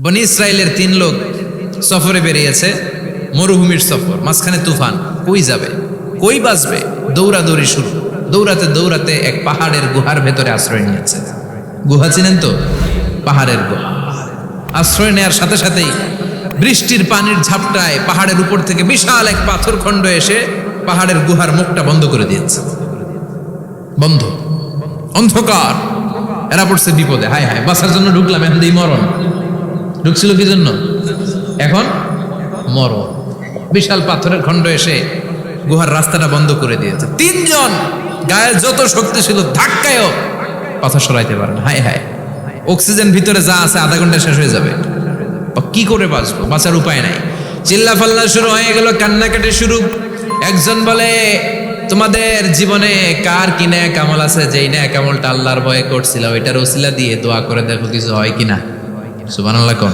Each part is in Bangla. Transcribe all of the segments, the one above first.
বনি ইসরায়েলের তিন লোক সফরে বেরিয়েছে, মরুভূমির সফর, মাঝখানে তুফান। কই যাবে? কই বাঁচবে? দৌড়াদৌড়ি শুরু। দৌড়াতে দৌড়াতে এক পাহাড়ের গুহার ভেতরে আশ্রয় নিয়েছে। গুহা চিনেন তো? পাহাড়ের গুহা। আশ্রয় নেওয়ার সাথে সাথেই বৃষ্টির পানির ঝাপটায় পাহাড়ের উপর থেকে বিশাল এক পাথর খণ্ড এসে পাহাড়ের গুহার মুখটা বন্ধ করে দিয়েছে। বন্ধ। অন্ধকার। এরা পড়ছে বিপদে। হায় হায় বাসার জন্য ঢুকলাম, এখন দিই মরণ। ঢুকছিল কি জন্য? এখন মরণ। বিশাল পাথরের খণ্ড এসে গুহার রাস্তাটা বন্ধ করে দিয়েছে। তিনজন গায়ের যত শক্তি ছিল ধাক্কায়ও কথা সরাইতে পারে না। হায় হায়। অক্সিজেন ভিতরে যা আছে আধা ঘণ্টা শেষ হয়ে যাবে। কি করে বাঁচবো? বাঁচার উপায় নাই। চিল্লা ফাল্লা শুরু হয়ে গেল, কান্নাকাটি শুরু। একজন বলে, তোমাদের জীবনে কার কি কামল আছে? যেই ন্যায় কামলটা আল্লাহর ভয়ে করছিল, ওইটার ওসিলা দিয়ে দোয়া করে দেখো কিছু হয় কিনা। সুবান কোন।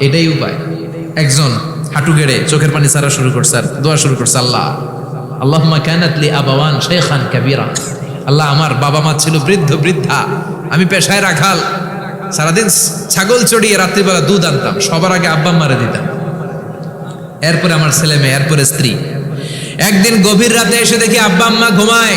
এটাই উপায়। একজন হাঁটু গেড়ে চোখের পানি ছাড়া শুরু করছে, আর দোয়া শুরু করছে, আল্লাহ আল্লাহ কানাতলি আবাওয়ান শেখান কাবিরা। আল্লাহ, আমার বাবা মা ছিল বৃদ্ধ, বৃদ্ধা। আমি পেশায় রাখাল। সারাদিন ছাগল চড়িয়ে রাত্রিবেলা দুধ আনতাম, সবার আগে আব্বা মারে দিতাম। এরপরে আমার ছেলে মেয়ে, এরপরে স্ত্রী। একদিন গভীর রাতে এসে দেখি আব্বা আম্মা ঘুমায়।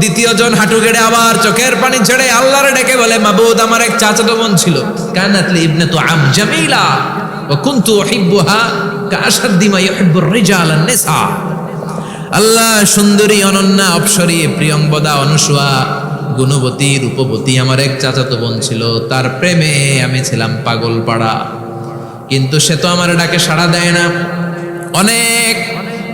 দ্বিতীয় জন হাঁটু গেড়ে আবার চোখের পানি ছেড়ে আল্লাহরে ডেকে বলে, মাবুদ, আমার এক চাচাতো বোন ছিল। কানাতলি ইবনে তো আম জামিলা। ও কুনতু উহিব্বুহা কাশাদ্দি মা ইউহিব্বুর রিজাল নিসা। আল্লাহ সুন্দরী, অনন্যা, অপসরী প্রিয়ঙ্বদা অনুসুয়া, গুণবতী, রূপবতী আমার এক চাচাতো বোন ছিল। তার প্রেমে আমি ছিলাম পাগল পাড়া কিন্তু সে তো আমার ডাকে সাড়া দেয় না। অনেক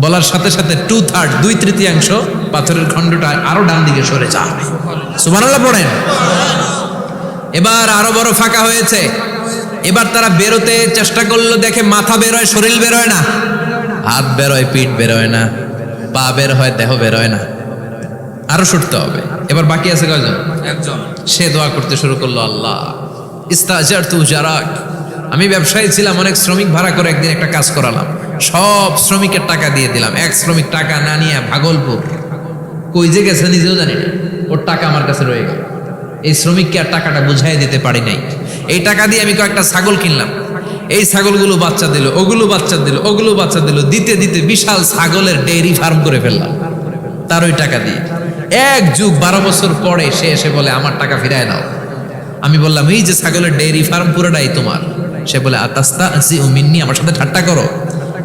বলার সাথে সাথে টু থার্ড দুই তৃতীয়াংশ পাথরের খণ্ডটা আরও ডান দিকে সরে যায় সুবহানাল্লাহ পড়েন। এবার আরও বড় ফাঁকা হয়েছে। এবার তারা বেরোতে চেষ্টা করল দেখে মাথা বেরোয় শরীর বেরোয় না। হাত বেরোয় পিঠ বেরোয় না। পা বের হয় দেহ বেরোয় না। আরও ছুটতে হবে। এবার বাকি আছে কয়জন? একজন। সে দোয়া করতে শুরু করল আল্লাহ ইস্তাজার তু জারাক। আমি ব্যবসায়ী ছিলাম অনেক শ্রমিক ভাড়া করে একদিন একটা কাজ করালাম। সব শ্রমিকের টাকা দিয়ে দিলাম। এক শ্রমিক টাকা না নিয়ে ভাগলপুর। কই যে গেছে নিজেও জানি না। ওর টাকা আমার কাছে রয়ে গেল। এই শ্রমিককে আর টাকাটা বুঝাই দিতে পারি নাই। এই টাকা দিয়ে আমি কয়েকটা ছাগল কিনলাম। এই ছাগলগুলো বাচ্চা দিল, ওগুলো বাচ্চা দিল, ওগুলো বাচ্চা দিল, দিতে দিতে বিশাল ছাগলের ডেয়ারি ফার্ম করে ফেললাম। তার ওই টাকা দিয়ে। এক যুগ বারো বছর পরে সে এসে বলে, আমার টাকা ফিরায় নাও। আমি বললাম, এই যে ছাগলের ডেইরি ফার্ম পুরোটাই তোমার। সে বলে আতাস্তা আমার সাথে ঠাট্টা করো।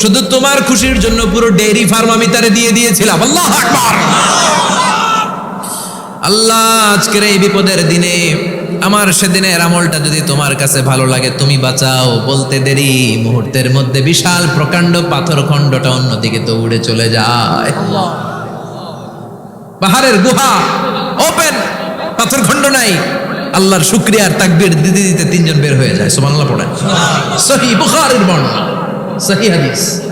শুধু তোমার খুশির জন্য পুরো ডেইরি ফার্ম আমি তারে দিয়ে দিয়েছিলাম। আল্লাহ আকবার! আল্লাহ, আজকের এই বিপদের দিনে আমার সেদিনের আমলটা যদি তোমার কাছে ভালো লাগে, তুমি বাঁচাও। বলতে দেরি, মুহূর্তের মধ্যে বিশাল প্রকাণ্ড পাথর খণ্ডটা অন্যদিকে তো উড়ে চলে যায়। পাহাড়ের গুহা ওপেন পাথর খণ্ড নাই। আল্লাহর শুক্রিয়ার তাকবীর দিতে দিতে তিনজন বের হয়ে যায়। সুবহানাল্লাহ পড়েন। সহি বুখারীর বর্ণনা। সহি হাদিস।